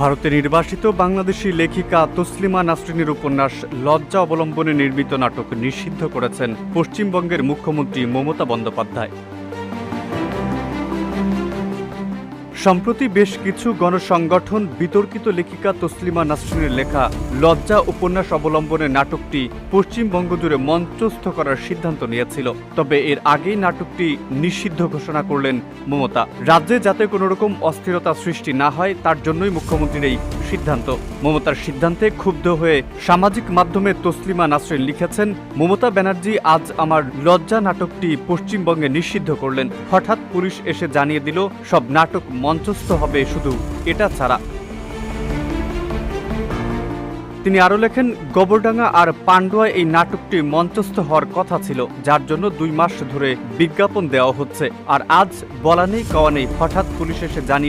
ভারতে নির্বাসিত বাংলাদেশি লেখিকা তসলিমা নাসরিনের উপন্যাস লজ্জা অবলম্বনে নির্মিত নাটক নিষিদ্ধ করেছেন পশ্চিমবঙ্গের মুখ্যমন্ত্রী মমতা বন্দ্যোপাধ্যায়। সম্প্রতি বেশ কিছু গণসংগঠন বিতর্কিত লেখিকা তসলিমা নাসরিনের লেখা লজ্জা উপন্যাস অবলম্বনে নাটকটি পশ্চিমবঙ্গ জুড়ে মঞ্চস্থ করার সিদ্ধান্ত নিয়েছিল। তবে এর আগেই নাটকটি নিষিদ্ধ ঘোষণা করলেন মমতা। রাজ্যে যাতে কোনো রকম অস্থিরতা সৃষ্টি না হয়, তার জন্যই মুখ্যমন্ত্রীর এই সিদ্ধান্ত। মমতার সিদ্ধান্তে ক্ষুব্ধ হয়ে সামাজিক মাধ্যমে তসলিমা নাসরিন লিখেছেন, মমতা ব্যানার্জি আজ আমার লজ্জা নাটকটি পশ্চিমবঙ্গে নিষিদ্ধ করলেন। হঠাৎ পুলিশ এসে জানিয়ে দিল, সব নাটক মঞ্চস্থ হবে শুধু এটা ছাড়া। তিনি আরও লেখেন, গোবরডাঙ্গা আর পান্ডুয়া এই নাটকটি মঞ্চস্থ হওয়ার কথা ছিল, যার জন্য দুই মাস ধরে বিজ্ঞাপন দেওয়া হচ্ছে। আর আজ বলা নেই, কওয়া নেই, হঠাৎ পুলিশ এসে জানিয়ে